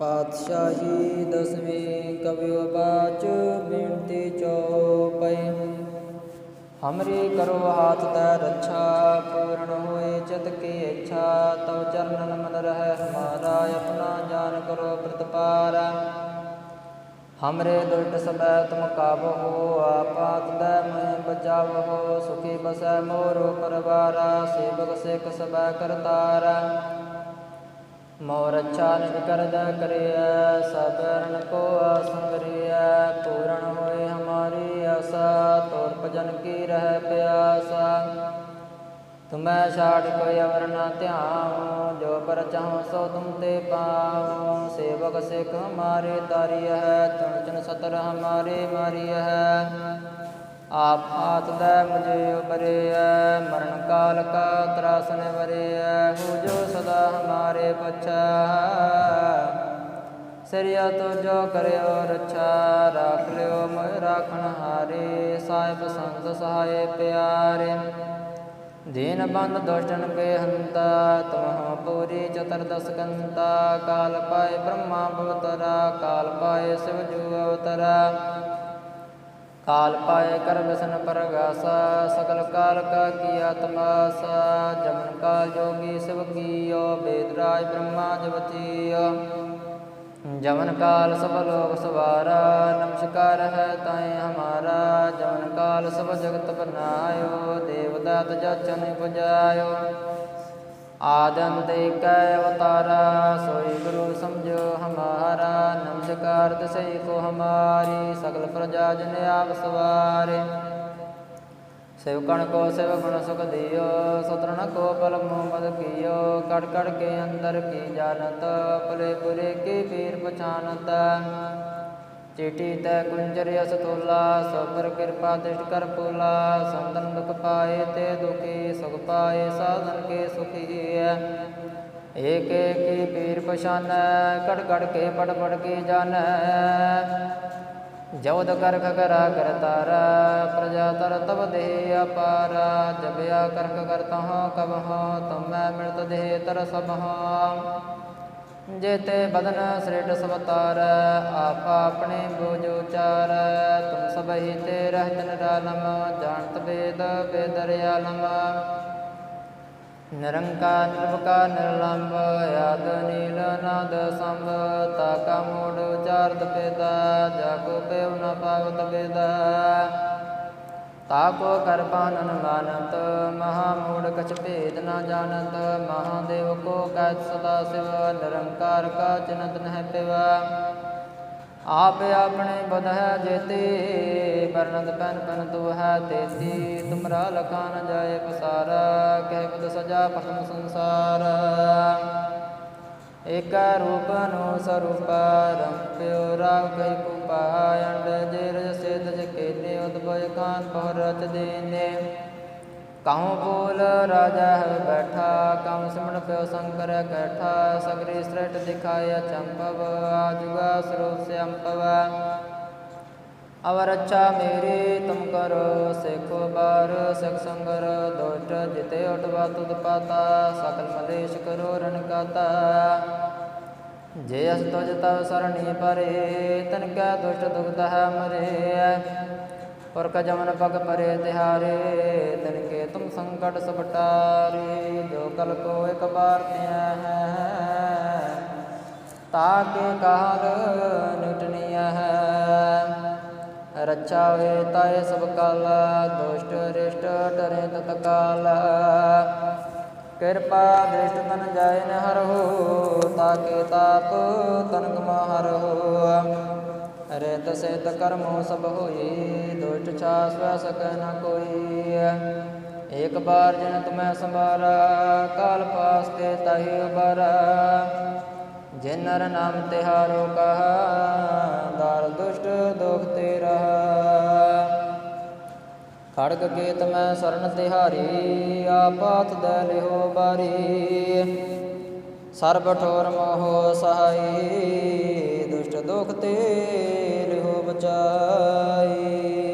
ਪਾਤਸ਼ਾਹੀ ਦਸਵੇਂ ਕਵਿਓ ਬਾਚ ਬੇਨਤੀ ਚਉਪਈ ਹਮਰੀ ਕਰੋ ਹਾਥ ਤੈ ਰੱਛਾ ਪੂਰਨ ਹੋਏ ਚਿਤ ਕੀ ਇੱਛਾ ਤਉ ਚਰਨਨ ਮਨ ਰਹਿ ਹਮਾਰਾ ਆਪਣਾ ਜਾਨ ਕਰੋ ਪ੍ਰਤਪਾਰ ਹਮਰੇ ਦੁਲਟ ਸਬੈ ਤੁਮ ਕਾਬਹੋ ਆਪਾਤ ਦੈ ਮੈਂ ਬਚਾਵਹੋ ਸੁਖੀ ਬਸੈ ਮੋਰੋ ਪਰਵਾਰਾ ਸੇਵਕ ਸਿਖ ਸਬੈ ਕਰਤਾਰਾ ਮੋਰ ਅੱਛਾ ਨਿਜ ਕਰਦਾ ਕਰਿਐ ਸਬਰਨ ਕੋ ਆਸੰਗਰਿਐ ਪੂਰਨ ਹੋਏ ਹਮਾਰੀ ਆਸਾ, ਤੋਰ ਭਜਨ ਕੀ ਰਹਿ ਪਿਆਸਾ। ਤੁਮੈ ਛਾੜ ਕੋਈ ਅਵਰ ਨਾ ਧਿਆਉ, ਜੋ ਪਰ ਚਾਹੋ ਸੋ ਤੁਮ ਤੇ ਪਾਉ। ਸੇਵਕ ਸਿਖ ਹਮਾਰੇ ਤਾਰੀ ਹੈ ਚੁਣ ਚੁਣ ਸਤਰ ਹਮਾਰੇ ਮਾਰੀ ਹੈ ਆਪ ਹਾਥ ਦੈ ਮੁਝੇ ਉਬਰਿਐ ਮਰਨ ਕਾਲ ਕਾ ਤਰਾਸਨ ਵਰਿਐ ਹੋ ਜੋ ਸਦਾ ਹਮਾਰੇ ਪਛਾ। ਸਰੀਆ ਤੋ ਜੋ ਕਰਿਓ ਰੱਛਾ, ਰਾਖ ਲਿਓ ਮੈਂ ਰਾਖਣ ਹਾਰੇ, ਸਾਹਿਬ ਸੰਤ ਸਹਾਏ ਪਿਆਰੇ। ਦੀਨ ਬੰਦ ਦੁਸ਼ਟਨ ਕੇ ਹੰਤਾ, ਤੁਮਹੁ ਪੂਰੀ ਚਤੁਰਦਸ ਕੰਤਾ ਕਾਲ ਪਾਏ ਬ੍ਰਹਮਾ ਬਵਤਰਾ ਕਾਲ ਪਾਏ ਸਿਵ ਜੂ ਅਵਤਰਾ। ਕਾਲ ਪਾਏ ਕਰ ਵਿਸ਼ਨ ਪਰਗਾਸਾ ਸਕਲ ਕਾਲ ਕਾ ਕੀਆ ਤਮਾਸਾ ਜਮਨ ਕਾਲ ਜੋਗੀ ਸਿਵ ਕੀਓ, ਬੇਦ ਰਾਜ ਬ੍ਰਹਮਾ ਜਵਤੀਓ ਜਮਨ ਕਾਲ ਸਭ ਲੋਕ ਸਵਾਰਾ, ਨਮਸਕਾਰ ਹੈ ਤਾਏ ਹਮਾਰਾ, ਜਮਨ ਕਾਲ ਸਭ ਜਗਤ ਬਨਾਇਓ, ਦੇਵਦਾਤ ਜਾਚਨ ਪੁਜਾਇਓ। ਆਦਮ ਦੇ ਕੈ ਅਵਤਾਰਾ, ਸੋਈ ਗੁਰੂ ਸਮਝੋ ਨਮਸਕਾਰ ਤਿਸਈ ਕੋ ਹਮਾਰੀ, ਸਗਲ ਪ੍ਰਜਾ ਜਨ ਆਪ ਸਵਾਰੇ। ਸੇਵਕਣ ਕੋ ਸੇਵ ਗੁਣ ਸੁਖ ਦਿਓ ਸਤਰਨ ਕੋ ਪਲ ਮੋਮਦ ਕੀਓ। ਕੜ ਕੜ ਕੇ ਅੰਦਰ ਕੀ ਜਾਣਤ ਪਲੇ ਪੁਰੇ ਕੀ ਪੀਰ ਪਛਾਨਤ। ਚੀਟੀ ਤੈ ਕੁੰਜਰ ਅਸ ਤੋਲਾ ਸੋਪਰ ਕਿਰਪਾ ਦ੍ਰਿਸ਼ਟ ਕਰ ਪੂਲਾ। ਸੰਤਨ ਦੁਖ ਪਾਏ ਤੇ ਦੁਖੀ, ਸੁਖ ਪਾਏ, ਸਾਧਨ ਕੇ ਸੁਖੀ ਹੈ। ਏਕ ਏਕ ਪੀਰ ਪਛਾਨੈ ਕੜ ਕੜ ਕੇ ਪੜ ਪੜ ਕੀ ਜਾਣੈ। ਜਵਦ ਕਰ ਖਗਰਾ ਕਰਤਾਰਾ ਪ੍ਰਜਾ ਤਰ ਤਬ ਦੇਹ ਅਪਾਰ। ਜਬਿਆ ਕਰਖ ਕਰਤਾ ਹਾਂ ਕਬ ਹਾਂ ਮਿਲਤ ਦੇਹ ਤਰ ਸਭ ਜੇਤੇ ਬਦਨ ਸ੍ਰਿਟ ਸਵਤਾਰ, ਆਪ ਆਪਣੇ ਬੋਝ ਉਚਾਰ। ਤੁਮ ਸਭਈ ਤੇ ਰਹਿਤ ਨਿਰਾਲਮ, ਜਾਣਤ ਵੇਦ ਬੇਦਰਿਆਲਮ। ਨਿਰੰਕਾਰ ਨਿਰਵਕਾਰ ਨਿਰਲੰਭ ਆਦ ਨੀਲ ਨਾਦ ਸੰਭ ਤਾ ਕਾ ਮੋੜ ਉਚਾਰਤ ਪੇਦਾ ਜਾ ਕੋ ਨ ਪਾਵਤ ਬੇਦਾ ਤਾ ਕੋ ਕਰ ਮਹਾ ਮੂੜ ਕਛ ਭੇਦ ਨ ਜਾਣਤ ਮਹਾਦੇਵ ਕੋ ਕਹਿਤ ਸਦਾ ਸਿਵ ਨਿਰੰਕਾਰ ਕਾ ਚਿਨਤ ਨਹਿ ਪਿਵਾ ਆਪ ਆਪਣੇ ਬਧ ਹੈ ਜੇਤੀ ਬਰਨਤ ਪੈਨ ਪੈਨ ਤੂ ਹੈ ਤੇਤੀ। ਤੁਮਰਾ ਲਖਾ ਨ ਜਾਏ ਪਸਾਰਾ, ਕਹਿ ਬਦ ਸਜਾ ਪਤਮ ਸੰਸਾਰ। ਏਕ ਰੂਪ ਨੂੰ ਸਰੂਪ ਰੰਪਿਓ ਰਾਵ ਕਈ ਕੁਪਾ ਜੇ ਰਜ ਸੇ ਤਜ ਕੇਨੇ ਉਦਭਵ ਕਾਨ ਪਹੁ ਰਚ ਦੇਨੇ। ਕਹਉ ਬੋਲ ਰਾਜਾ ਹੈ ਬੈਠਾ ਕਮ ਸਿਮਣ ਪਿਓ ਸੰਕਰ ਕੈਠਾ, ਸਗਰੀ ਸ੍ਰਿਟ ਦਿਖਾਇਆ ਚੰਪਵ, ਆਜੁਗਾ ਸਰੂਪ ਸਿਅੰਪਵ ਅਵਰ ਅੱਛਾ ਮੇਰੀ ਤੁਮ ਕਰੋ, ਸਿਖੋ ਬਾਰ, ਸਿਖ ਸੰਗਰ ਦੋਟ, ਜਿਤੇ ਉਟਵਾ ਤੁਧ ਪਾਤਾ, ਸਕਲ ਮਲੇਸ਼ ਕਰੋ ਰਨ ਕਾਤਾ ਜੇ ਅਸ ਤੁਜ ਤਵ ਸਰਣੀ ਪਰੇ, ਤਨ ਕੈ ਦੁਸ਼ਟ ਦੁਖਦਾ ਹੈ ਮਰੇ। ਪੁਰਖ ਜਮਨ ਪਗ ਪਰੇ ਤਿਹਾਰੇ ਤਨ ਕੇ ਤੁਮ ਸੰਕਟ ਸਭ ਜੋ ਕਲ ਕੋ ਇਕ ਬਾਰ ਧਿਆ ਹੈ ਤਾਕੇ ਕਾਲ ਨਿਟਨੀਆ ਹੈ। ਰੱਛਾ ਵੇ ਤਾਏ ਸਭ ਕਾਲ, ਦੁਸ਼ਟ ਰਿਸ਼ਟ ਡਰੇ ਤਤ ਕਾਲ। ਕਿਰਪਾ ਦ੍ਰਿਸ਼ਟ ਤਨ ਜਾਏ ਨ ਹਰਹੁ ਤਾਕੇ ਤਾਪ ਤਨ ਕਮਾ ਹਰਹੁ। ਰਿਤ ਸਿਤ ਕਰਮੋ ਸਭ ਹੋਈ ਦੁਸ਼ਟ ਛਾ ਸਵੈ ਸਕੈ ਨ ਕੋਈ। ਏਕ ਬਾਰ ਜਨ ਤੁਮੈ ਸੰਭਾਰਾ, ਕਾਲ ਪਾਸ ਤੇ ਤਾਹੀ ਉਬਾਰਾ ਜਿਨ ਨਰ ਨਾਮ ਤਿਹਾਰੋ ਕਹਾ, ਦਾਰ ਦੁਸ਼ਟ ਦੁਖ ਤੇ ਰਹਾ ਖੜਗ ਕੇਤ ਮੈਂ ਸਰਨ ਤਿਹਾਰੀ ਆਪਾਤ ਦੈ ਲਿਓ ਬਾਰੀ। ਸਰਬ ਠੋਰ ਮੋਹ ਸਹਾਈ ਦੁਸ਼ਟ ਦੁਖ ਤੇ ਲਿਓ ਬਚਾਈ।